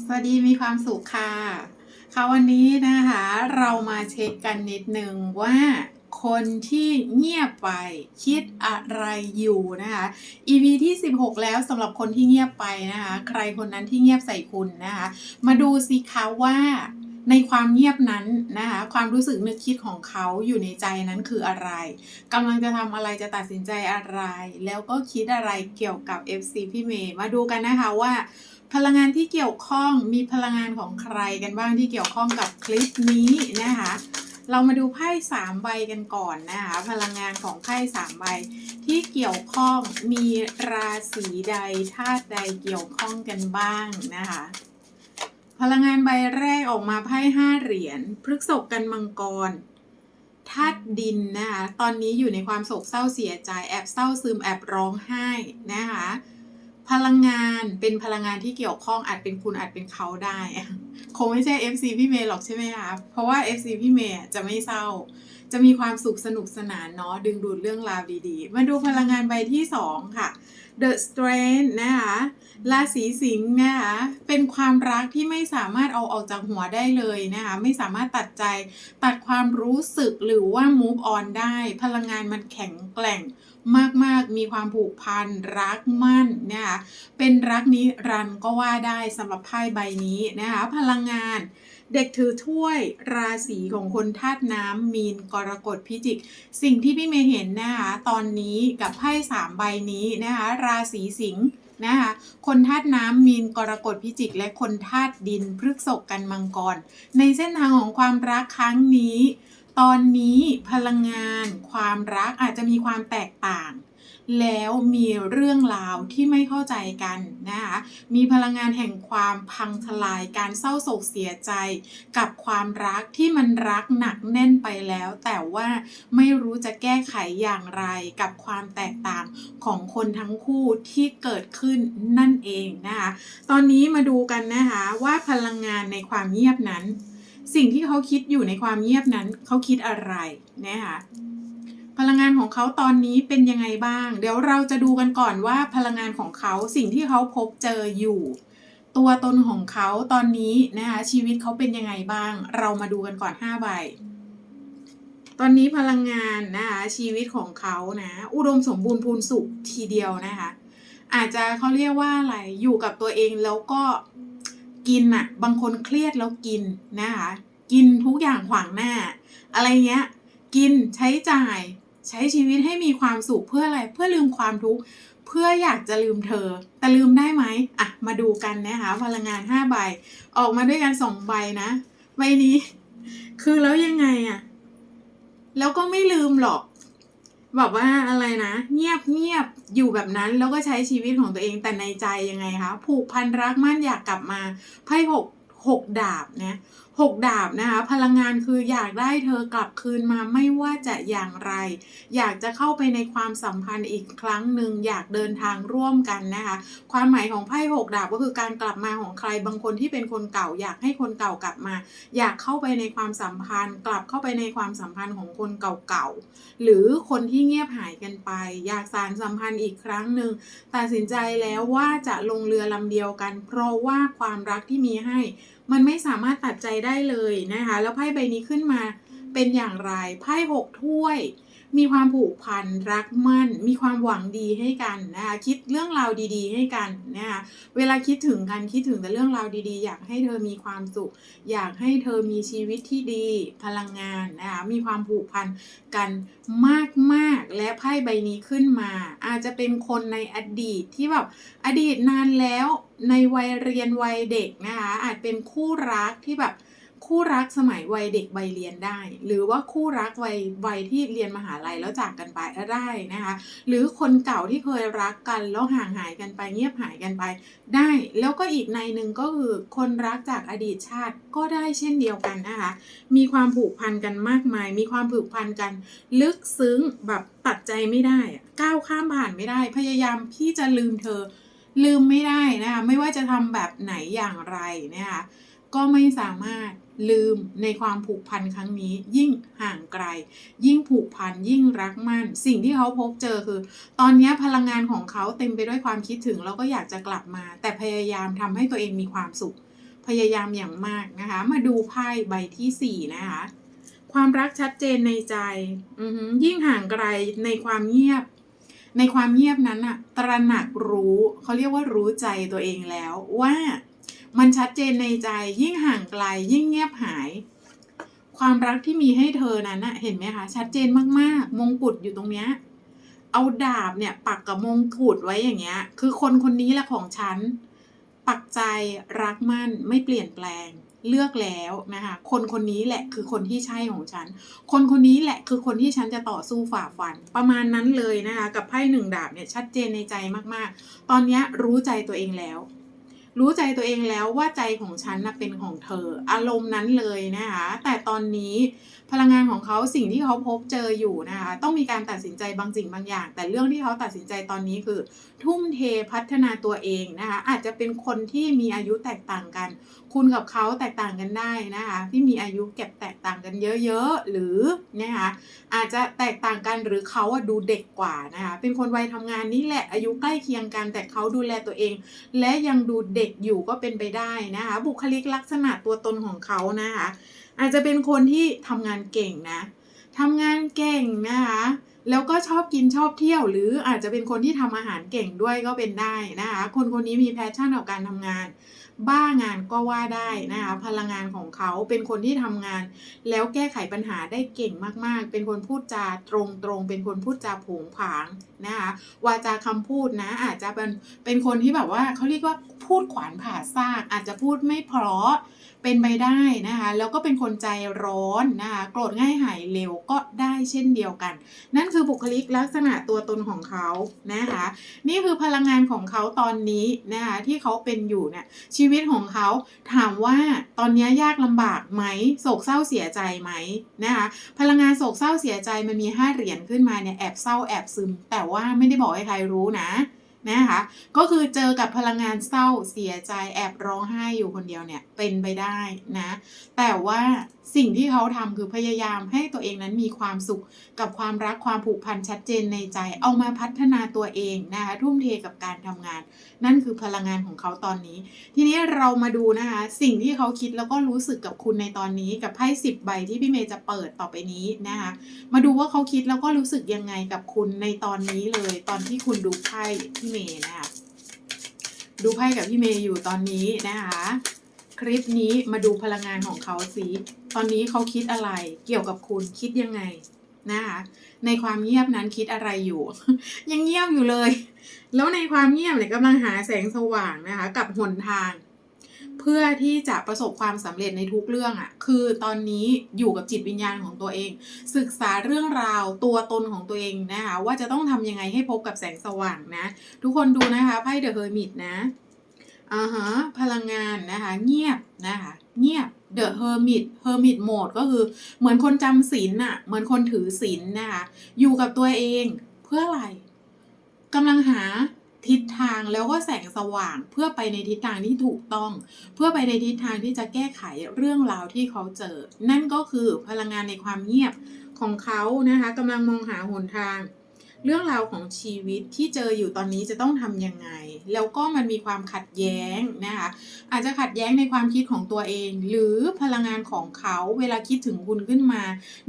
สวัสดีมีความสุขค่ะ ค่ะวันนี้นะคะเรามาเช็คกันนิดนึงว่าคนที่เงียบไปคิดอะไรอยู่นะคะ EP ที่ 16 แล้วสำหรับคนที่เงียบไปนะคะ ใครคนนั้นที่เงียบใส่คุณนะคะ มาดูสิคะว่าในความเงียบนั้นนะคะความรู้สึกนึกคิดของเขาอยู่ในใจนั้นคืออะไรกำลังจะทำอะไรจะตัดสินใจอะไร แล้วก็คิดอะไรเกี่ยวกับ FC พี่เมย์มาดูกันนะคะว่า พลังงานที่เกี่ยวข้องมีพลังงานของใครกันบ้างที่เกี่ยวข้องกับคลิปนี้นะคะ เรามาดูไพ่สามใบกันก่อนนะคะ พลังงานของไพ่สามใบที่เกี่ยวข้องมีราศีใดธาตุใดเกี่ยวข้องกันบ้างนะคะ พลังงานใบแรกออกมาไพ่ห้าเหรียญพฤกษกกันมังกรธาตุดินนะคะ ตอนนี้อยู่ในความโศกเศร้าเสียใจแอบเศร้าซึมแอบร้องไห้นะคะ พลังงานเป็นพลังงานที่เกี่ยวข้องอาจเป็นคุณอาจเป็นเขาได้ คงไม่ใช่ FC พี่เมย์หรอกใช่ไหมคะเพราะว่า FC พี่เมย์จะไม่เศร้า จะมีความสุขสนุกสนานเนาะดึงดูดเรื่องราวดีๆ มาดูพลังงานใบที่ 2 ค่ะ The Strength นะคะราศีสิงห์นะคะเป็นความรักที่ไม่สามารถเอาออกจากหัวได้เลยนะคะไม่สามารถตัดใจตัดความรู้สึกหรือว่า move on ได้ พลังงานมันแข็งแกร่ง มาก ๆ มีความผูกพันรักมั่นนะคะเป็นรักนี้รันด์ก็ว่าได้สำหรับไพ่ใบนี้นะคะพลังงานเด็กถือถ้วยราศีของคนธาตุน้ำมีนกรกฎพิจิก สิ่งที่พี่เมย์เห็นนะคะตอนนี้กับไพ่สามใบนี้นะคะราศีสิงห์นะคะคนธาตุน้ำมีนกรกฎพิจิก และคนธาตุดินพฤกษกกันมังกร ในเส้นทางของความรักครั้งนี้ ตอนนี้พลังงานความรักอาจจะมีความแตกต่าง แล้วมีเรื่องราวที่ไม่เข้าใจกันนะคะมีพลังงานแห่งความพังทลายการเศร้าโศกเสียใจ กับความรักที่มันรักหนักแน่นไปแล้ว แต่ว่าไม่รู้จะแก้ไขอย่างไรกับความแตกต่างของคนทั้งคู่ที่เกิดขึ้นนั่นเองนะคะตอนนี้มาดูกันนะคะว่าพลังงานในความเงียบนั้น สิ่งที่เขาคิดอยู่ในความเงียบนั้น เขาคิดอะไรนะคะพลังงานของเขาตอนนี้เป็นยังไงบ้าง เดี๋ยวเราจะดูกันก่อนว่าพลังงานของเขาสิ่งที่เขาพบเจออยู่ ตัวตนของเขาตอนนี้นะคะชีวิตเขาเป็นยังไงบ้าง เรามาดูกันก่อน5ใบตอนนี้พลังงานนะคะชีวิตของเขานะ อุดมสมบูรณ์พูนสุขทีเดียวนะคะ อาจจะเขาเรียกว่าอะไรอยู่กับตัวเองแล้วก็ กินอะบางคนเครียดแล้วกินนะคะ กินทุกอย่างขวางหน้า อะไรเงี้ย กินใช้จ่าย ใช้ชีวิตให้มีความสุขเพื่ออะไร เพื่อลืมความทุกข์ เพื่ออยากจะลืมเธอ แต่ลืมได้ไหมอะ มาดูกันนะคะ พลังงาน 5 ใบ ออกมาด้วยกัน 2 ใบนะ ใบนี้ คือแล้วยังไงอะแล้วก็ไม่ลืมหรอก แบบว่าอะไรนะ เงียบเงียบ อยู่แบบนั้นแล้วก็ใช้ชีวิตของตัวเองแต่ในใจยังไงคะผูกพันรักมั่นอยากกลับมาไพ่หกหกดาบนะ หกดาบนะคะพลังงานคืออยากได้เธอกลับคืนมาไม่ว่าจะอย่างไร อยากจะเข้าไปในความสัมพันธ์อีกครั้งหนึ่งอยากเดินทางร่วมกันนะคะความหมายของไพ่หกดาบก็คือการกลับมาของใครบางคนที่เป็นคนเก่า อยากให้คนเก่ากลับมา อยากเข้าไปในความสัมพันธ์ กลับเข้าไปในความสัมพันธ์ของคนเก่าๆหรือคนที่เงียบหายกันไป อยากสารสัมพันธ์อีกครั้งหนึ่งตัดสินใจแล้วว่าจะลงเรือลำเดียวกัน เพราะว่าความรักที่มีให้ มันไม่สามารถตัดใจได้เลยนะคะ แล้วไพ่ใบนี้ขึ้นมาเป็นอย่างไรไพ่หกถ้วย มีความผูกพันรักมั่น มีความหวังดีให้กันนะคะคิดเรื่องราวดีๆ ให้กันนะคะเวลาคิดถึงกันคิดถึงแต่เรื่องราวดีๆ อยากให้เธอมีความสุข อยากให้เธอมีชีวิตที่ดีพลังงานนะคะมีความผูกพันกันมากๆและไพ่ใบนี้ขึ้นมา อาจจะเป็นคนในอดีตที่แบบอดีตนานแล้วในวัยเรียนวัยเด็กนะคะอาจเป็นคู่รักที่แบบ คู่รักสมัยวัยเด็กวัยเรียนได้ หรือว่าคู่รักวัยวัยที่เรียนมหาลัยแล้วจากกันไปก็ได้นะคะ หรือคนเก่าที่เคยรักกันแล้วห่างหายกันไปเงียบหายกันไปได้ แล้วก็อีกในหนึ่งก็คือคนรักจากอดีตชาติก็ได้เช่นเดียวกันนะคะ มีความผูกพันกันมากมาย มีความผูกพันกัน ลึกซึ้งแบบตัดใจไม่ได้ ก้าวข้ามผ่านไม่ได้ พยายามที่จะลืมเธอ ลืมไม่ได้นะคะ ไม่ว่าจะทำแบบไหนอย่างไรนะคะ ก็ไม่สามารถ ลืมในความผูกพันครั้งนี้ ยิ่งห่างไกล ยิ่งผูกพันยิ่งรักมั่น สิ่งที่เขาพบเจอคือ ตอนนี้พลังงานของเขาเต็มไปด้วยความคิดถึงแล้วก็อยากจะกลับมา แต่พยายามทำให้ตัวเองมีความสุข พยายามอย่างมากนะคะ มาดูไพ่ใบที่สี่นะคะ ความรักชัดเจนในใจยิ่งห่างไกลในความเงียบในความเงียบนั้นอะตระหนักรู้เขาเรียกว่ารู้ใจตัวเองแล้วว่า มันชัดเจนในใจยิ่งห่างไกล ยิ่งเงียบหาย ความรักที่มีให้เธอนั้นอะเห็นไหมคะชัดเจนมากๆ มงกุฎอยู่ตรงเนี้ยเอาดาบเนี่ยปักกับมงกุฎไว้อย่างเงี้ย คือคนคนนี้แหละของฉัน ปักใจรักมั่นไม่เปลี่ยนแปลงเลือกแล้วนะคะคนคนนี้แหละคือคนที่ใช่ของฉัน คนคนนี้แหละคือคนที่ฉันจะต่อสู้ฝ่าฟัน ประมาณนั้นเลยนะคะกับไพ่หนึ่งดาบเนี่ยชัดเจนในใจมากๆ ตอนเนี้ยรู้ใจตัวเองแล้ว รู้ใจตัวเองแล้วว่าใจของฉันนะเป็นของเธอ อารมณ์นั้นเลยนะคะ แต่ตอนนี้พลังงานของเขาสิ่งที่เขาพบเจออยู่นะคะ ต้องมีการตัดสินใจบางสิ่งบางอย่าง แต่เรื่องที่เขาตัดสินใจตอนนี้คือ ทุ่มเทพัฒนาตัวเองนะคะ อาจจะเป็นคนที่มีอายุแตกต่างกัน คุณกับเขาแตกต่างกันได้นะคะ ที่มีอายุเก็บแตกต่างกันเยอะๆ หรือนะคะอาจจะแตกต่างกันหรือเขาอะดูเด็กกว่านะคะเป็นคนวัยทำงานนี่แหละอายุใกล้เคียงกันแต่เขาดูแลตัวเอง และยังดูเด็กอยู่ก็เป็นไปได้นะคะ บุคลิกลักษณะตัวตนของเขานะคะ อาจจะเป็นคนที่ทำงานเก่งนะทำงานเก่งนะคะแล้วก็ชอบกินชอบเที่ยว หรืออาจจะเป็นคนที่ทำอาหารเก่งด้วยก็เป็นได้นะคะคนคนนี้มีแพชชั่นกับการทำงาน บ้างานก็ว่าได้นะคะพลังงานของเขาเป็นคนที่ทำงาน แล้วแก้ไขปัญหาได้เก่งมากๆ เป็นคนพูดจาตรงๆ เป็นคนพูดจาผงผางนะคะวาจาคำพูดนะอาจจะเป็นเป็นคนที่แบบว่าเขาเรียกว่าพูดขวานผ่าซากอาจจะพูดไม่เพราะ เป็นไปได้นะคะแล้วก็เป็นคนใจร้อนนะคะโกรธง่ายหายเร็วก็ได้เช่นเดียวกัน นั่นคือบุคลิกลักษณะตัวตนของเขานะคะ นี่คือพลังงานของเขาตอนนี้นะคะที่เขาเป็นอยู่เนี่ยชีวิตของเขาถามว่าตอนนี้ยากลำบากไหมโศกเศร้าเสียใจไหมนะคะพลังงานโศกเศร้าเสียใจมันมีห้าเหรียญขึ้นมาเนี่ยแอบเศร้าแอบซึม แต่ว่าไม่ได้บอกให้ใครรู้นะ นะคะก็คือเจอกับพลังงานเศร้าเสียใจแอบร้องไห้อยู่คนเดียวเนี่ยเป็นไปได้นะแต่ว่าสิ่งที่เขาทำคือพยายามให้ตัวเองนั้นมีความสุขกับความรักความผูกพันชัดเจนในใจ เอามาพัฒนาตัวเองนะคะทุ่มเทกับการทำงาน นั่นคือพลังงานของเขาตอนนี้ ทีนี้เรามาดูนะคะสิ่งที่เขาคิดแล้วก็รู้สึกกับคุณในตอนนี้กับไพ่สิบใบที่พี่เมย์จะเปิดต่อไปนี้นะคะมาดูว่าเขาคิดแล้วก็รู้สึกยังไงกับคุณในตอนนี้เลย ตอนที่คุณดูไพ่พี่เมย์นะคะดูไพ่กับพี่เมย์อยู่ตอนนี้นะคะ คลิปนี้มาดูพลังงานของเขาสิตอนนี้เขาคิดอะไรเกี่ยวกับคุณคิดยังไงนะคะในความเงียบนั้นคิดอะไรอยู่ ยังเงียบอยู่เลย แล้วในความเงียบเนี่ยกำลังหาแสงสว่างนะคะ กับหนทาง เพื่อที่จะประสบความสำเร็จในทุกเรื่องอะ่ะ คือตอนนี้อยู่กับจิตวิญญาณของตัวเอง ศึกษาเรื่องราวตัวตนของตัวเองนะคะว่าจะต้องทำยังไงให้พบกับแสงสว่างนะ ทุกคนดูนะคะไพ่เดอะเฮอร์มิตนะอ่าฮะพลังงานนะคะ เงียบนะคะเงียบ The Hermit Hermit Mode ก็คือเหมือนคนจำศีลน่ะ เหมือนคนถือศีลนะคะ อยู่กับตัวเองเพื่ออะไรกำลังหา ทิศทางแล้วก็แสงสว่างเพื่อไปในทิศทางที่ถูกต้อง เพื่อไปในทิศทางที่จะแก้ไขเรื่องราวที่เขาเจอ นั่นก็คือพลังงานในความเงียบของเขานะคะกำลังมองหาหนทาง เรื่องราวของชีวิตที่เจออยู่ตอนนี้จะต้องทำยังไง แล้วก็มันมีความขัดแย้งนะคะอาจจะขัดแย้งในความคิดของตัวเอง หรือพลังงานของเขาเวลาคิดถึงคุณขึ้นมา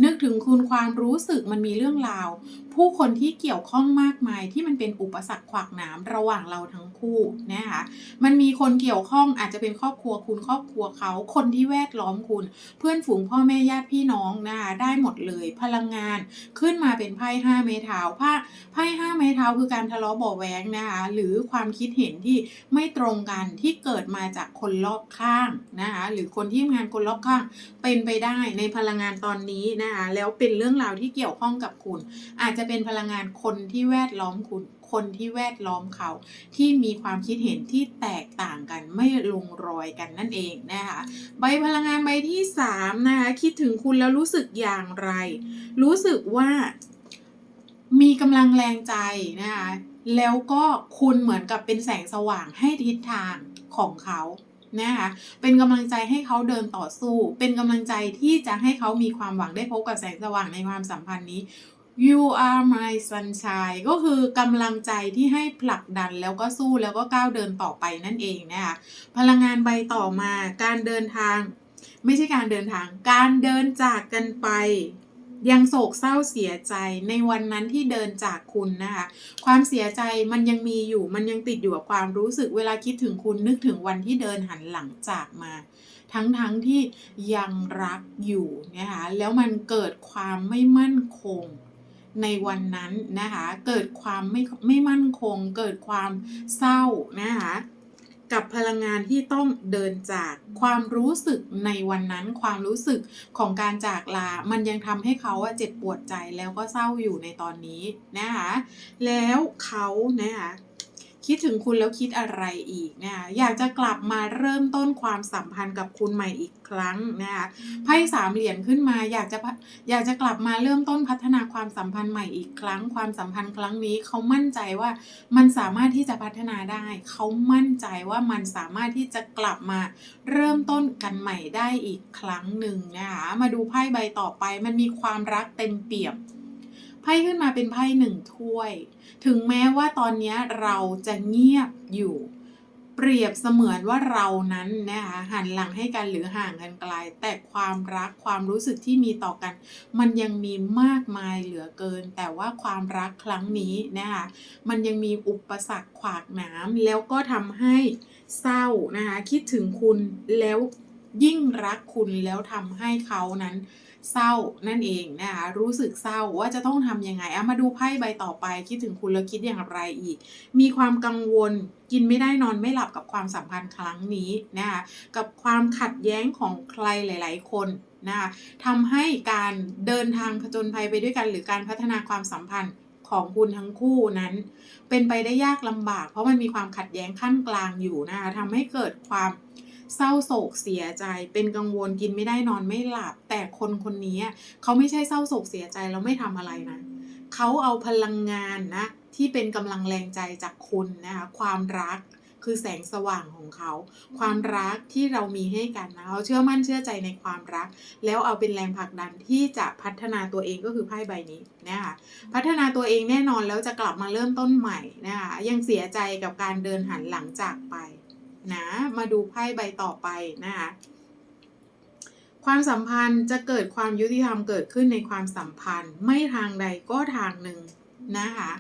นึกถึงคุณความรู้สึกมันมีเรื่องราว ผู้คนที่เกี่ยวข้องมากมายที่มันเป็นอุปสรรคขวากหนามระหว่างเราทั้งคู่นะคะมันมีคนเกี่ยวข้องอาจจะเป็นครอบครัวคุณครอบครัวเขาคนที่แวดล้อมคุณ เพื่อนฝูงพ่อแม่ญาติพี่น้องนะคะได้หมดเลย พลังงานขึ้นมาเป็นไพ่ห้าเมทาวผ้าไพ่ห้าไม้เท้าคือการทะเลาะเบาะแว้งนะคะหรือความคิดเห็นที่ไม่ตรงกันที่เกิดมาจากคนรอบข้างนะคะหรือคนที่ทำงานคนรอบข้างเป็นไปได้ในพลังงานตอนนี้นะคะแล้วเป็นเรื่องราวที่เกี่ยวข้องกับคุณ อาจจะเป็นพลังงานคนที่แวดล้อมคุณคนที่แวดล้อมเขาที่มีความคิดเห็นที่แตกต่างกันไม่ลงรอยกันนั่นเองนะคะใบพลังงานใบที่สามนะคะคิดถึงคุณแล้วรู้สึกอย่างไร รู้สึกว่า มีกำลังแรงใจนะคะแล้วก็คุณเหมือนกับเป็นแสงสว่างให้ทิศทางของเขานะคะเป็นกำลังใจให้เขาเดินต่อสู้ เป็นกำลังใจที่จะให้เขามีความหวังได้พบกับแสงสว่างในความสัมพันธ์นี้ you are my sunshine ก็คือกำลังใจที่ให้ผลักดันแล้วก็สู้แล้วก็ก้าวเดินต่อไปนั่นเองนะคะพลังงานใบต่อมาการเดินทาง ไม่ใช่การเดินทาง การเดินจากกันไป ยังโศกเศร้าเสียใจในวันนั้นที่เดินจากคุณนะคะ ความเสียใจมันยังมีอยู่มันยังติดอยู่กับความรู้สึกเวลาคิดถึงคุณนึกถึงวันที่เดินหันหลังจากมา ทั้งๆทที่ยังรักอยู่นะคะแล้วมันเกิดความไม่มั่นคงในวันนั้นนะคะ เกิดความไม่ไม่มั่นคง เกิดความเศร้านะคะ กับพลังงานที่ต้องเดินจากความรู้สึกในวันนั้น ความรู้สึกของการจากลา มันยังทำให้เขาอะเจ็บปวดใจแล้วก็เศร้าอยู่ในตอนนี้นะคะแล้วเขานะคะ คิดถึงคุณแล้วคิดอะไรอีกนะคะอยากจะกลับมาเริ่มต้นความสัมพันธ์กับคุณใหม่อีกครั้งนะคะไพ่สามเหรียญขึ้นมาอยากจะพะอยากจะกลับมาเริ่มต้นพัฒนาความสัมพันธ์ใหม่อีกครั้ง ความสัมพันธ์ครั้งนี้เขามั่นใจว่ามันสามารถที่จะพัฒนาได้ เขามั่นใจว่ามันสามารถที่จะกลับมาเริ่มต้นกันใหม่ได้อีกครั้งหนึ่งนะคะมาดูไพ่ใบต่อไปมันมีความรักเต็มเปี่ยมไพ่ขึ้นมาเป็นไพ่หนึ่งถ้วย ถึงแม้ว่าตอนนี้เราจะเงียบอยู่ เปรียบเสมือนว่าเรานั้นนะคะหันหลังให้กันหรือห่างกันไกล แต่ความรักความรู้สึกที่มีต่อกัน มันยังมีมากมายเหลือเกิน แต่ว่าความรักครั้งนี้นะคะมันยังมีอุปสรรคขวากหน้ำแล้วก็ทำให้เศร้านะคะคิดถึงคุณแล้วยิ่งรักคุณแล้วทำให้เขานั้น เศร้านั่นเองนะคะรู้สึกเศร้าว่าจะต้องทำยังไงเอามาดูไพ่ใบต่อไปคิดถึงคุณแล้วคิดอย่างไรอีก มีความกังวลกินไม่ได้นอนไม่หลับกับความสัมพันธ์ครั้งนี้นะคะกับความขัดแย้งของใครหลาย ๆ คนนะคะทำให้การเดินทางผจญภัยไปด้วยกัน หรือการพัฒนาความสัมพันธ์ของคุณทั้งคู่นั้น เป็นไปได้ยากลำบาก เพราะมันมีความขัดแย้งขั้นกลางอยู่นะคะทำให้เกิดความ เศร้าโศกเสียใจ เป็นกังวลกินไม่ได้นอนไม่หลับ แต่คนคนนี้เขาไม่ใช่เศร้าโศกเสียใจแล้วไม่ทำอะไรนะเขาเอาพลังงานนะที่เป็นกำลังแรงใจจากคุณนะคะความรักคือแสงสว่างของเขา ความรักที่เรามีให้กันนะเขาเชื่อมั่นเชื่อใจในความรัก แล้วเอาเป็นแรงผลักดันที่จะพัฒนาตัวเองก็คือไพ่ใบนี้นะคะพัฒนาตัวเองแน่นอนแล้วจะกลับมาเริ่มต้นใหม่นะคะยังเสียใจกับการเดินหันหลังจากไป นะ มาดูไพ่ใบต่อไปนะคะความสัมพันธ์จะเกิดความยุติธรรมเกิดขึ้นในความสัมพันธ์ ไม่ทางใดก็ทางหนึ่งนะคะ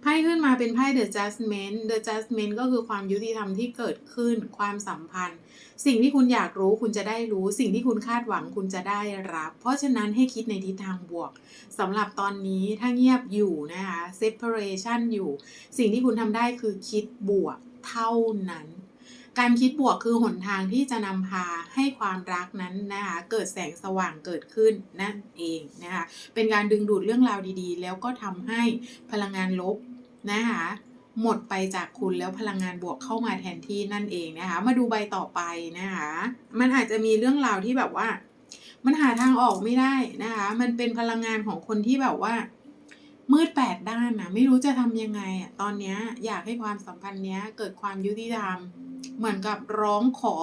ไพ่ขึ้นมาเป็นไพ่ The Judgment The Judgment ก็คือความยุติธรรมที่เกิดขึ้นความสัมพันธ์ สิ่งที่คุณอยากรู้คุณจะได้รู้ สิ่งที่คุณคาดหวังคุณจะได้รับ เพราะฉะนั้นให้คิดในทิศทางบวกสำหรับตอนนี้ถ้าเงียบอยู่นะคะ separation อยู่ สิ่งที่คุณทำได้คือคิดบวกเท่านั้น การคิดบวกคือหนทางที่จะนำพาให้ความรักนั้นนะคะเกิดแสงสว่างเกิดขึ้นนั่นเองนะคะเป็นการดึงดูดเรื่องราวดีๆ แล้วก็ทำให้พลังงานลบนะคะหมดไปจากคุณแล้วพลังงานบวกเข้ามาแทนที่นั่นเองนะคะมาดูใบต่อไปนะคะมันอาจจะมีเรื่องราวที่แบบว่า มันหาทางออกไม่ได้นะคะมันเป็นพลังงานของคนที่แบบว่า มืดแปดด้านนะไม่รู้จะทำยังไงอะตอนนี้อยากให้ความสัมพันธ์เนี้ยเกิดความยุติธรรม เหมือนกับร้องขอ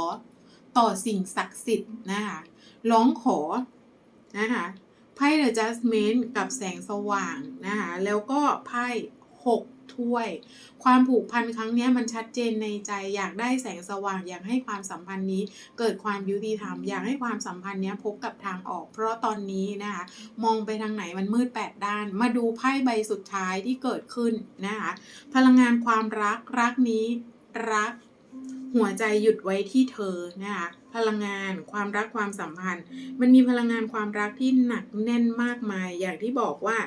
ต่อสิ่งศักดิ์สิทธิ์นะคะร้องขอนะคะไพ่ The Judgment กับแสงสว่างนะคะแล้วก็ไพ่หกถ้วย ความผูกพันครั้งนี้มันชัดเจนในใจอยากได้แสงสว่าง อยากให้ความสัมพันธ์นี้เกิดความยุติธรรม อยากให้ความสัมพันธ์นี้พบกับทางออก เพราะตอนนี้นะคะมองไปทางไหนมันมืดแปดด้าน มาดูไพ่ใบสุดท้ายที่เกิดขึ้นนะคะพลังงานความรักรักนี้รัก หัวใจหยุดไว้ที่เธอนะคะพลังงานความรักความสัมพันธ์ มันมีพลังงานความรักที่หนักแน่นมากมาย อย่างที่บอกว่า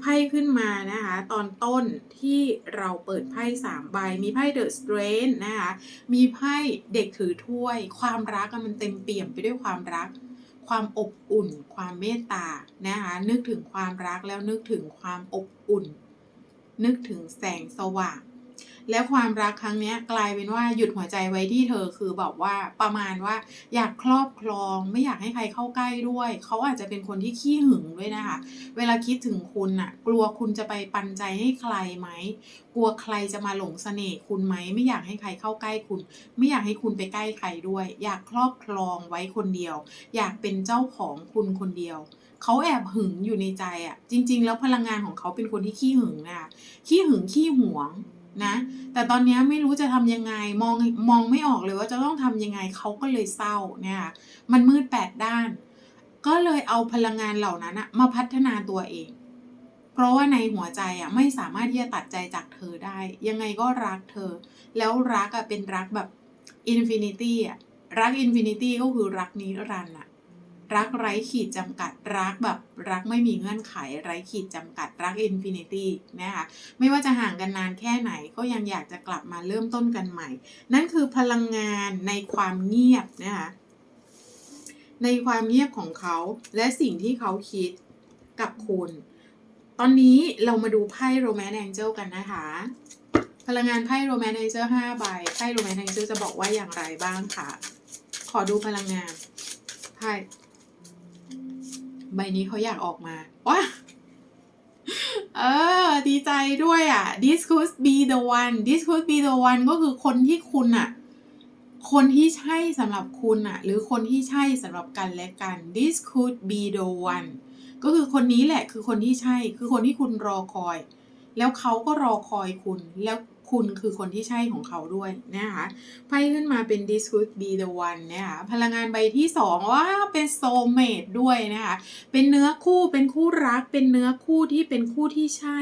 ไพ่ขึ้นมานะคะ ตอนต้นที่เราเปิดไพ่สามใบ มีไพ่เดอะสเตรนนะคะ มีไพ่เด็กถือถ้วย ความรักมันเต็มเปี่ยมไปด้วยความรัก ความอบอุ่น ความเมตตานะคะนึกถึงความรักแล้วนึกถึงความอบอุ่น นึกถึงแสงสว่าง แล้วความรักครั้งนี้กลายเป็นว่าหยุดหัวใจไว้ที่เธอคือแบบว่าประมาณว่าอยากครอบครอง ไม่อยากให้ใครเข้าใกล้ด้วย เขาอาจจะเป็นคนที่ขี้หึงด้วยนะคะ เวลาคิดถึงคุณน่ะ กลัวคุณจะไปปันใจให้ใครไหมกลัวใครจะมาหลงเสน่ห์คุณไหมไม่อยากให้ใครเข้าใกล้คุณ ไม่อยากให้คุณไปใกล้ใครด้วย อยากครอบครองไว้คนเดียว อยากเป็นเจ้าของคุณคนเดียวเขาแอบหึงอยู่ในใจอะ่ะ จริง ๆ แล้วพลังงานของเขาเป็นคนที่ขี้หึงนะคะขี้หึงขี้หวง นะ แต่ตอนนี้ไม่รู้จะทำยังไงมองมองไม่ออกเลยว่าจะต้องทำยังไงเขาก็เลยเศร้าเนี่ยค่ะมันมืดแปดด้าน ก็เลยเอาพลังงานเหล่านั้นอะมาพัฒนาตัวเอง เพราะว่าในหัวใจอะไม่สามารถที่จะตัดใจจากเธอได้ ยังไงก็รักเธอ แล้วรักอะเป็นรักแบบอินฟินิตี้อะรักอินฟินิตี้ก็คือรักนิรันดร์อะ รักไร้ขีดจำกัดรักแบบรักไม่มีเงื่อนไขไร้ขีดจำกัดรักอินฟินิตี้นะคะไม่ว่าจะห่างกันนานแค่ไหนก็ยังอยากจะกลับมาเริ่มต้นกันใหม่ นั่นคือพลังงานในความเงียบนะคะในความเงียบของเขาและสิ่งที่เขาคิดกับคุณ ตอนนี้เรามาดูไพ่โรแมนต์แองเจิลกันนะคะ พลังงานไพ่โรแมนต์แองเจิลห้าใบไพ่โรแมนต์แองเจิลจะบอกว่าอย่างไรบ้างค่ะ ขอดูพลังงานไพ่ ใบนี้เขาอยากออกมาว้าเออ ดีใจด้วยอะ this could be the one this could be the one ก็คือคนที่คุณอะ คนที่ใช่สำหรับคุณอะ หรือคนที่ใช่สำหรับกันและกัน this could be the one ก็คือคนนี้แหละคือคนที่ใช่ คือคนที่คุณรอคอย แล้วเขาก็รอคอยคุณแล้ว คุณคือคนที่ใช่ของเขาด้วยนะคะไพ่ขึ้นมาเป็น this could be the one นะคะพลังงานใบที่สองว่าเป็น soulmate ด้วยนะคะเป็นเนื้อคู่เป็นคู่รัก เป็นเนื้อคู่ที่เป็นคู่ที่ใช่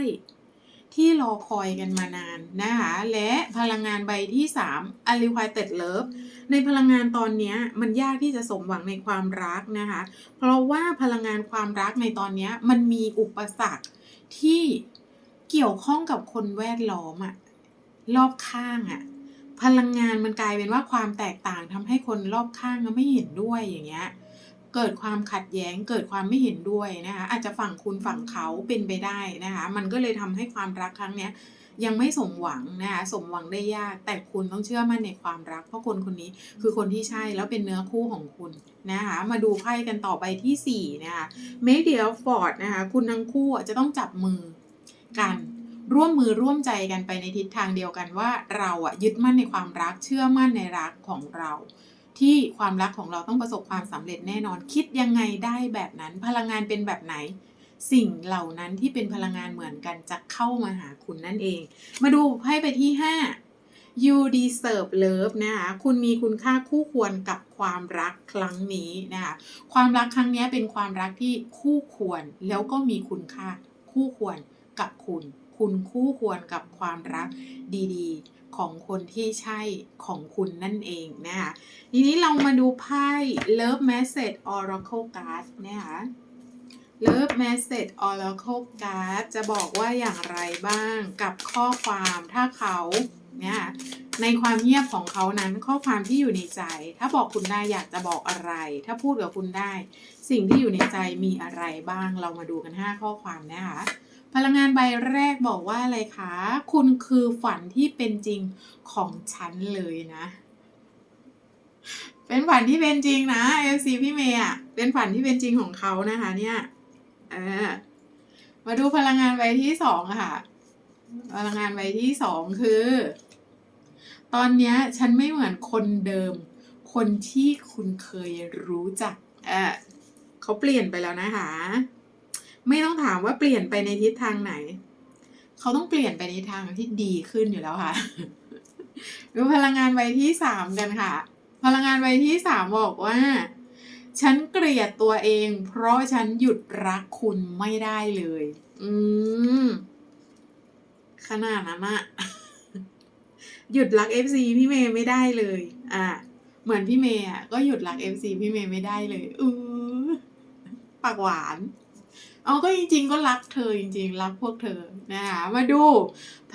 ที่รอคอยกันมานานนะคะและพลังงานใบที่3 a l i q u i t e d Love ในพลังงานตอนนี้มันยากที่จะสมหวังในความรักนะคะ เพราะว่าพลังงานความรักในตอนนี้มันมีอุปสรรคที่เกี่ยวข้องกับคนแวดล้อมอะ รอบข้างอะพลังงานมันกลายเป็นว่าความแตกต่างทำให้คนรอบข้างไม่เห็นด้วยอย่างเงี้ยเกิดความขัดแย้งเกิดความไม่เห็นด้วยนะคะอาจจะฝั่งคุณฝั่งเขาเป็นไปได้นะคะมันก็เลยทำให้ความรักครั้งเนี้ยยังไม่สมหวังนะคะสมหวังได้ยาก แต่คุณต้องเชื่อมั่นในความรัก เพราะคนคนนี้คือคนที่ใช่แล้วเป็นเนื้อคู่ของคุณนะคะมาดูไพ่กันต่อไปที่สี่นะคะเมเดียฟอร์ดนะคะคุณทั้งคู่อะจะต้องจับมือกัน ร่วมมือร่วมใจกันไปในทิศทางเดียวกันว่าเราอะยึดมั่นในความรักเชื่อมั่นในรักของเรา ที่ความรักของเราต้องประสบความสำเร็จแน่นอน คิดยังไงได้แบบนั้น พลังงานเป็นแบบไหน สิ่งเหล่านั้นที่เป็นพลังงานเหมือนกันจะเข้ามาหาคุณนั่นเอง มาดูไพ่ไปที่ 5 you deserve love นะคะคุณมีคุณค่าคู่ควรกับความรักครั้งนี้นะคะความรักครั้งนี้เป็นความรักที่คู่ควรแล้วก็มีคุณค่าคู่ควรกับคุณ คุณคู่ควรกับความรักดีๆ ของคนที่ใช่ของคุณนั่นเองนะคะทีนี้เรามาดูไพ่ Love Message Oracle Card นะคะ Love Message Oracle Card จะบอกว่าอย่างไรบ้างกับข้อความถ้าเขาเนี่ยในความเงียบของเขานั้นข้อความที่อยู่ในใจ ถ้าบอกคุณได้อยากจะบอกอะไร ถ้าพูดกับคุณได้ สิ่งที่อยู่ในใจมีอะไรบ้างเรามาดูกัน 5 ข้อความนะคะ พลังงานใบแรกบอกว่าอะไรคะ คุณคือฝันที่เป็นจริงของฉันเลยนะ เป็นฝันที่เป็นจริงนะเอฟซีพี่เมย์อะ เป็นฝันที่เป็นจริงของเขานะคะ เนี่ยเออมาดูพลังงานใบที่สองค่ะ พลังงานใบที่สองคือ ตอนนี้ฉันไม่เหมือนคนเดิม คนที่คุณเคยรู้จัก เออเขาเปลี่ยนไปแล้วนะคะ ไม่ต้องถามว่าเปลี่ยนไปในทิศทางไหน เขาต้องเปลี่ยนไปในทางที่ดีขึ้นอยู่แล้วค่ะดูพลังงานใบที่สามกันค่ะ พลังงานใบที่สามบอกว่า ฉันเกลียดตัวเอง เพราะฉันหยุดรักคุณไม่ได้เลย อืมขนาดนั้นอะหยุดรัก FC พี่เมย์ไม่ได้เลย อะ เหมือนพี่เมย์อะก็หยุดรัก FC พี่เมย์ไม่ได้เลย อือปากหวาน เอาก็จริง ๆ ก็รักเธอจริง ๆ รักพวกเธอนะคะมาดู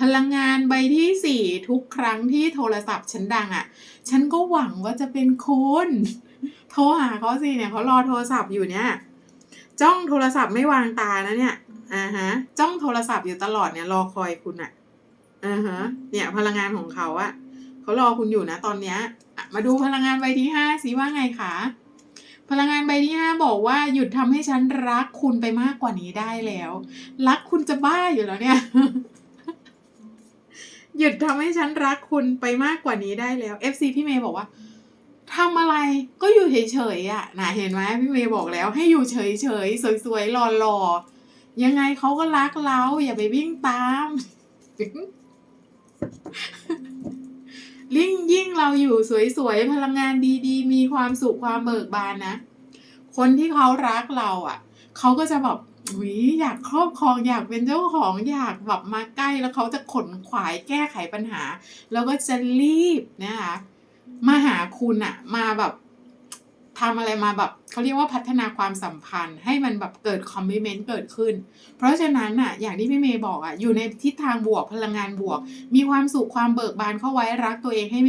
พลังงานใบที่สี่ทุกครั้งที่โทรศัพท์ฉันดังอะ ฉันก็หวังว่าจะเป็นคุณโทรหาเขาสิเนี่ยเขารอโทรศัพท์อยู่เนี่ย จ้องโทรศัพท์ไม่วางตานะเนี่ยอ่าฮะ จ้องโทรศัพท์อยู่ตลอดเนี่ยรอคอยคุณอะอ่าฮะ เนี่ย พลังงานของเขาอะเขารอคุณอยู่นะตอนเนี้ยมาดูพลังงานใบที่ห้าสิว่าไงคะ พลังงานใบที่ห้าบอกว่าหยุดทำให้ฉันรักคุณไปมากกว่านี้ได้แล้ว รักคุณจะบ้าอยู่แล้วเนี่ย หยุดทำให้ฉันรักคุณไปมากกว่านี้ได้แล้ว FC พี่เมย์บอกว่าทำอะไรก็อยู่เฉยๆอะนะเห็นไหมพี่เมย์บอกแล้ว ให้อยู่เฉยๆสวยๆหล่อๆยังไงเขาก็รักเราอย่าไปวิ่งตาม ยิ่งยิ่งเราอยู่สวยๆพลังงานดีๆ มีความสุขความเบิกบานนะ คนที่เขารักเราอะเขาก็จะแบบวิอยากครอบครองอยากเป็นเจ้าของอยากแบบมาใกล้แล้วเขาจะขนขวายแก้ไขปัญหา แล้วก็จะรีบนะคะมาหาคุณอะมาแบบ ทำอะไรมาแบบเขาเรียกว่าพัฒนาความสัมพันธ์ ให้มันแบบเกิดคอมมิเมนต์เกิดขึ้น เพราะฉะนั้นอะอย่างที่พี่เมย์บอกอะอยู่ในทิศทางบวกพลังงานบวก มีความสุขความเบิกบานเข้าไว้รักตัวเองให้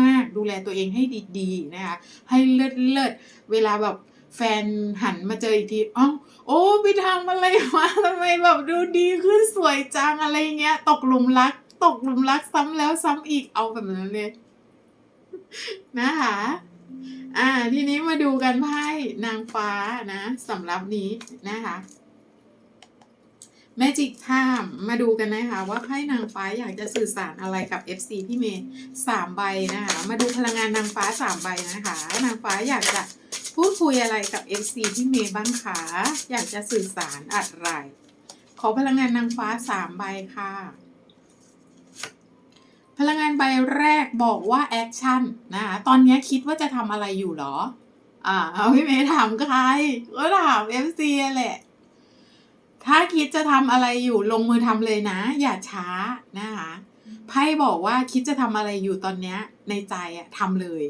มากๆดูแลตัวเองให้ดีๆนะคะให้เลิศเลิศเวลาแบบแฟนหันมาเจออีกทีอ้าวโอ้ไปทำอะไรมาทำไมแบบดูดีขึ้นสวยจังอะไรเงี้ย ตกหลุมรัก ตกหลุมรักซ้ำแล้วซ้ำอีกเอาแบบนั้นเลยนะคะ อ่า ทีนี้มาดูกันไพ่นางฟ้านะสำหรับนี้นะคะ Magic Time มาดูกันนะคะ ว่าไพ่นางฟ้าอยากจะสื่อสารอะไรกับ FC พี่เมย์สามใบนะคะมาดูพลังงานนางฟ้าสามใบนะคะนางฟ้าอยากจะพูดคุยอะไรกับ FC พี่เมย์บ้างคะอยากจะสื่อสารอะไร ขอพลังงานนางฟ้าสามใบค่ะ พลังงานใบแรกบอกว่าแอคชั่นนะคะตอนนี้คิดว่าจะทำอะไรอยู่หรอ อ่าพี่เมย์ถามใคร ก็ถาม FC แหละ ถ้าคิดจะทำอะไรอยู่ลงมือทำเลยนะ อย่าช้านะคะไพ่บอกว่าคิดจะทำอะไรอยู่ตอนนี้ในใจอะทำเลย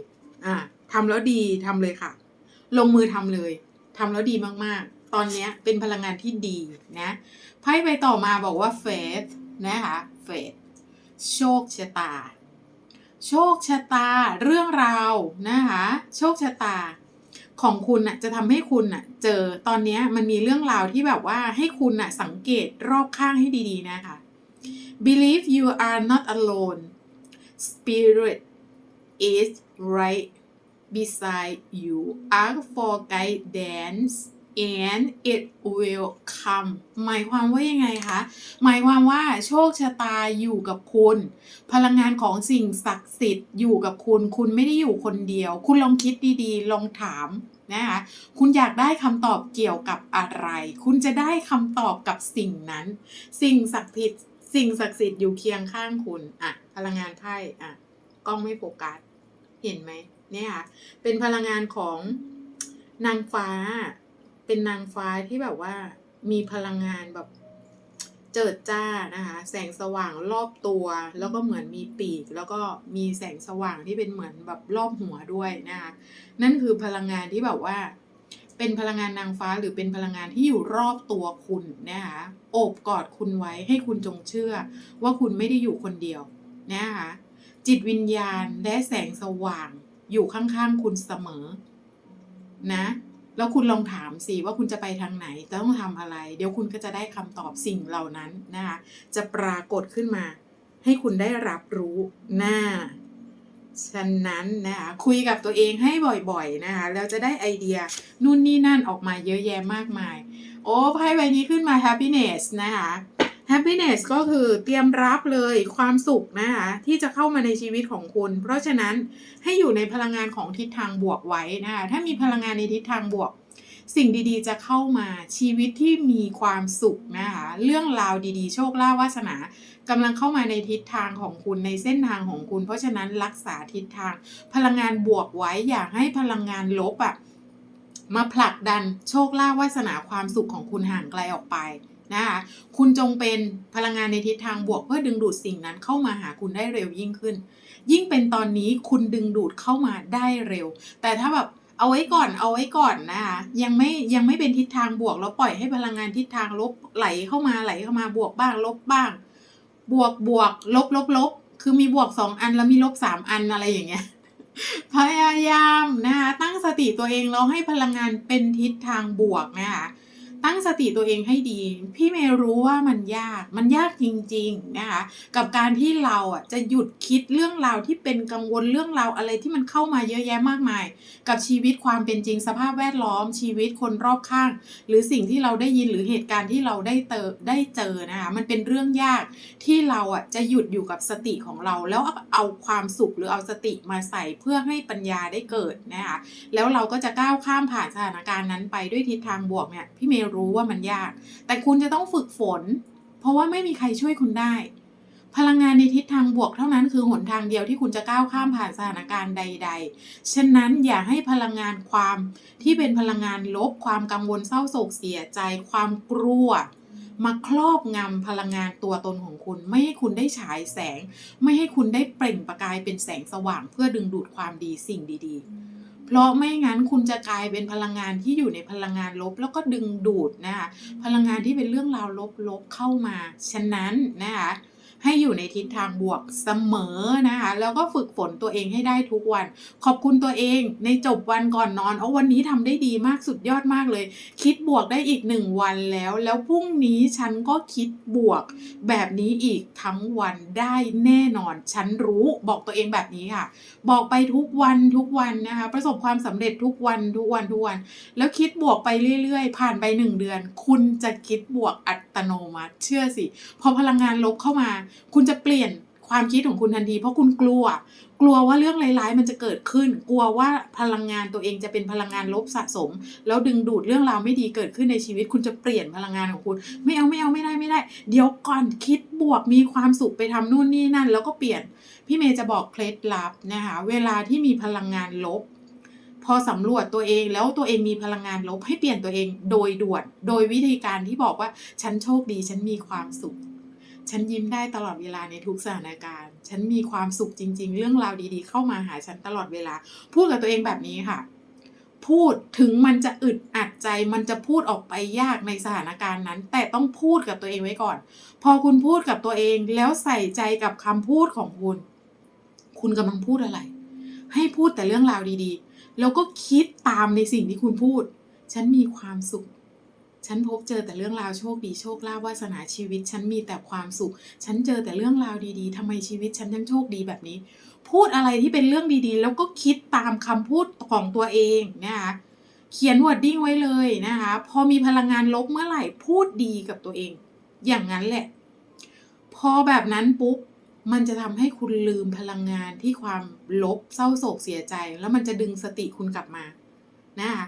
อ่าทำแล้วดีทำเลยค่ะ ลงมือทำเลยทำแล้วดีมากๆ ตอนนี้เป็นพลังงานที่ดีนะไพ่ไปต่อมาบอกว่า faith นะคะ faith โชคชะตา โชคชะตาเรื่องราวนะคะ โชคชะตาของคุณน่ะจะทำให้คุณน่ะเจอตอนนี้มันมีเรื่องราวที่แบบว่าให้คุณน่ะสังเกตรอบข้างให้ดีๆนะคะ believe you are not alone spirit is right beside you ask for guidance and it will come หมายความว่ายังไงคะ หมายความว่าโชคชะตาอยู่กับคุณ พลังงานของสิ่งศักดิ์สิทธิ์อยู่กับคุณ คุณไม่ได้อยู่คนเดียว คุณลองคิดดีๆ ลองถามนะคะ คุณอยากได้คำตอบเกี่ยวกับอะไร คุณจะได้คำตอบกับสิ่งนั้น สิ่งศักดิ์สิทธิ์ สิ่งศักดิ์สิทธิ์อยู่เคียงข้างคุณ อะ พลังงานไพ่อะ กล้องไม่โฟกัส เห็นไหมเนี่ยค่ะ เป็นพลังงานของนางฟ้า เป็นนางฟ้าที่แบบว่ามีพลังงานแบบเจิดจ้านะคะ แสงสว่างรอบตัว แล้วก็เหมือนมีปีก แล้วก็มีแสงสว่างที่เป็นเหมือนแบบรอบหัวด้วยนะคะนั่นคือพลังงานที่แบบว่า เป็นพลังงานนางฟ้าหรือเป็นพลังงานที่อยู่รอบตัวคุณนะคะโอบกอดคุณไว้ให้คุณจงเชื่อ ว่าคุณไม่ได้อยู่คนเดียวนะคะจิตวิญญาณและแสงสว่างอยู่ข้างๆคุณเสมอ นะ แล้วคุณลองถามสิว่าคุณจะไปทางไหนจะต้องทำอะไร เดี๋ยวคุณก็จะได้คำตอบสิ่งเหล่านั้นนะคะจะปรากฏขึ้นมา ให้คุณได้รับรู้หน้าฉะนั้นนะคะคุยกับตัวเองให้บ่อยๆนะคะแล้วจะได้ไอเดียนู่นนี่นั่นออกมาเยอะแยะมากมาย โอ้ไพ่ใบนี้ขึ้นมา happiness นะคะ happiness ก็คือเตรียมรับเลยความสุขนะคะที่จะเข้ามาในชีวิตของคุณ เพราะฉะนั้นให้อยู่ในพลังงานของทิศทางบวกไว้นะคะถ้ามีพลังงานในทิศทางบวก สิ่งดีๆ จะเข้ามาชีวิตที่มีความสุขนะคะเรื่องราวดีๆ โชคลาภวาสนากำลังเข้ามาในทิศทางของคุณในเส้นทางของคุณ เพราะฉะนั้นรักษาทิศทาง พลังงานบวกไว้อย่าให้พลังงานลบอะมาผลักดันโชคลาภวาสนาความสุขของคุณห่างไกลออกไป นะคะคุณจงเป็นพลังงานในทิศทางบวกเพื่อดึงดูดสิ่งนั้นเข้ามาหาคุณได้เร็วยิ่งขึ้น ยิ่งเป็นตอนนี้คุณดึงดูดเข้ามาได้เร็ว แต่ถ้าแบบเอาไว้ก่อนเอาไว้ก่อนนะคะยังไม่ยังไม่เป็นทิศทางบวกแล้วปล่อยให้พลังงานทิศทางลบไหลเข้ามาไหลเข้ามาบวกบ้าง ลบบ้าง บวกบวกลบลบลบคือมีบวกสองอันแล้วมีลบสามอันอะไรอย่างเงี้ยพยายามนะคะตั้งสติตัวเองแล้วให้พลังงานเป็นทิศทางบวกนะคะ ตั้งสติตัวเองให้ดี พี่เมย์รู้ว่ามันยาก มันยากจริงๆนะคะ กับการที่เราอะจะหยุดคิดเรื่องราวที่เป็นกังวลเรื่องราวอะไรที่มันเข้ามาเยอะแยะมากมาย กับชีวิตความเป็นจริงสภาพแวดล้อม ชีวิตคนรอบข้าง หรือสิ่งที่เราได้ยินหรือเหตุการณ์ที่เราได้เจอได้เจอนะคะ มันเป็นเรื่องยากที่เราอะจะหยุดอยู่กับสติของเรา แล้วเอาความสุขหรือเอาสติมาใส่เพื่อให้ปัญญาได้เกิดนะคะ แล้วเราก็จะก้าวข้ามผ่านสถานการณ์นั้นไปด้วยทิศทางบวกเนี่ยพี่เมย์รู้ว่ามันยาก แต่คุณจะต้องฝึกฝน เพราะว่าไม่มีใครช่วยคุณได้ พลังงานในทิศทางบวกเท่านั้นคือหนทางเดียวที่คุณจะก้าวข้ามผ่านสถานการณ์ใด ๆ ฉะนั้นอย่าให้พลังงานความที่เป็นพลังงานลบความกังวลเศร้าโศกเสียใจ ความกลัวมาครอบงำพลังงานตัวตนของคุณ ไม่ให้คุณได้ฉายแสง ไม่ให้คุณได้เปล่งประกายเป็นแสงสว่างเพื่อดึงดูดความดีสิ่งดี ๆ เพราะไม่งั้นคุณจะกลายเป็นพลังงานที่อยู่ในพลังงานลบ แล้วก็ดึงดูดนะคะพลังงานที่เป็นเรื่องราวลบๆเข้ามา ฉะนั้นนะคะ ให้อยู่ในทิศทางบวกเสมอนะคะ แล้วก็ฝึกฝนตัวเองให้ได้ทุกวัน ขอบคุณตัวเองในจบวันก่อนนอนเอาวันนี้ทำได้ดีมากสุดยอดมากเลย คิดบวกได้อีกหนึ่งวันแล้ว แล้วพรุ่งนี้ฉันก็คิดบวกแบบนี้อีกทั้งวันได้แน่นอน ฉันรู้บอกตัวเองแบบนี้ค่ะ บอกไปทุกวันทุกวันนะคะ ประสบความสำเร็จทุกวันทุกวันทุกวัน แล้วคิดบวกไปเรื่อยๆ ผ่านไปหนึ่งเดือน คุณจะคิดบวกอัตโนมัติ เชื่อสิ พอพลังงานลบเข้ามาคุณจะเปลี่ยนความคิดของคุณทันที เพราะคุณกลัว กลัวว่าเรื่องร้ายๆ มันจะเกิดขึ้น กลัวว่าพลังงานตัวเองจะเป็นพลังงานลบสะสม แล้วดึงดูดเรื่องราวไม่ดีเกิดขึ้นในชีวิต คุณจะเปลี่ยนพลังงานของคุณ ไม่เอาไม่เอาไม่ได้ไม่ได้ เดี๋ยวก่อนคิดบวกมีความสุขไปทำนู่นนี่นั่น แล้วก็เปลี่ยน พี่เมย์จะบอกเคล็ดลับนะคะเวลาที่มีพลังงานลบ พอสำรวจตัวเองแล้วตัวเองมีพลังงานลบให้เปลี่ยนตัวเองโดยด่วน โดยวิธีการที่บอกว่าฉันโชคดีฉันมีความสุข ฉันยิ้มได้ตลอดเวลาในทุกสถานการณ์ ฉันมีความสุขจริง ๆ เรื่องราวดีๆ เข้ามาหาฉันตลอดเวลา พูดกับตัวเองแบบนี้ค่ะ พูดถึงมันจะอึดอัดใจ มันจะพูดออกไปยากในสถานการณ์นั้น แต่ต้องพูดกับตัวเองไว้ก่อน พอคุณพูดกับตัวเองแล้วใส่ใจกับคำพูดของคุณ คุณกำลังพูดอะไร ให้พูดแต่เรื่องราวดีๆ แล้วก็คิดตามในสิ่งที่คุณพูด ฉันมีความสุข ฉันพบเจอแต่เรื่องราวโชคดีโชคลาภวาสนาชีวิต ฉันมีแต่ความสุข ฉันเจอแต่เรื่องราวดีๆทำไมชีวิตฉันยังโชคดีแบบนี้ พูดอะไรที่เป็นเรื่องดีๆ แล้วก็คิดตามคำพูดของตัวเองนะคะเขียนวอร์ดดิ้งไว้เลยนะคะ พอมีพลังงานลบเมื่อไหร่พูดดีกับตัวเอง อย่างนั้นแหละ พอแบบนั้นปุ๊บมันจะทำให้คุณลืมพลังงานที่ความลบเศร้าโศกเสียใจ แล้วมันจะดึงสติคุณกลับมานะคะ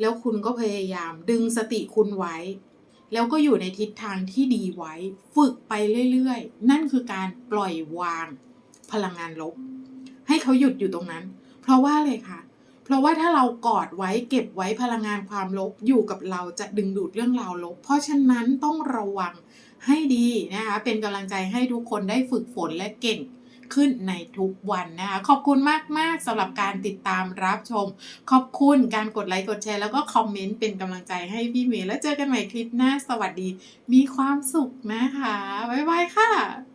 แล้วคุณก็พยายามดึงสติคุณไว้ แล้วก็อยู่ในทิศทางที่ดีไว้ ฝึกไปเรื่อยๆ นั่นคือการปล่อยวางพลังงานลบ ให้เขาหยุดอยู่ตรงนั้น เพราะว่าเลยค่ะ เพราะว่าถ้าเรากอดไว้เก็บไว้พลังงานความลบอยู่กับเราจะดึงดูดเรื่องราวลบ เพราะฉะนั้นต้องระวังให้ดีนะคะเป็นกำลังใจให้ทุกคนได้ฝึกฝนและเก่ง ขึ้นในทุกวันนะคะขอบคุณมากๆสำหรับการติดตามรับชม ขอบคุณการกดไลค์กดแชร์แล้วก็คอมเมนต์เป็นกำลังใจให้พี่เมย์แล้วเจอกันใหม่คลิปหน้า สวัสดี มีความสุขนะคะ บ๊ายบายค่ะ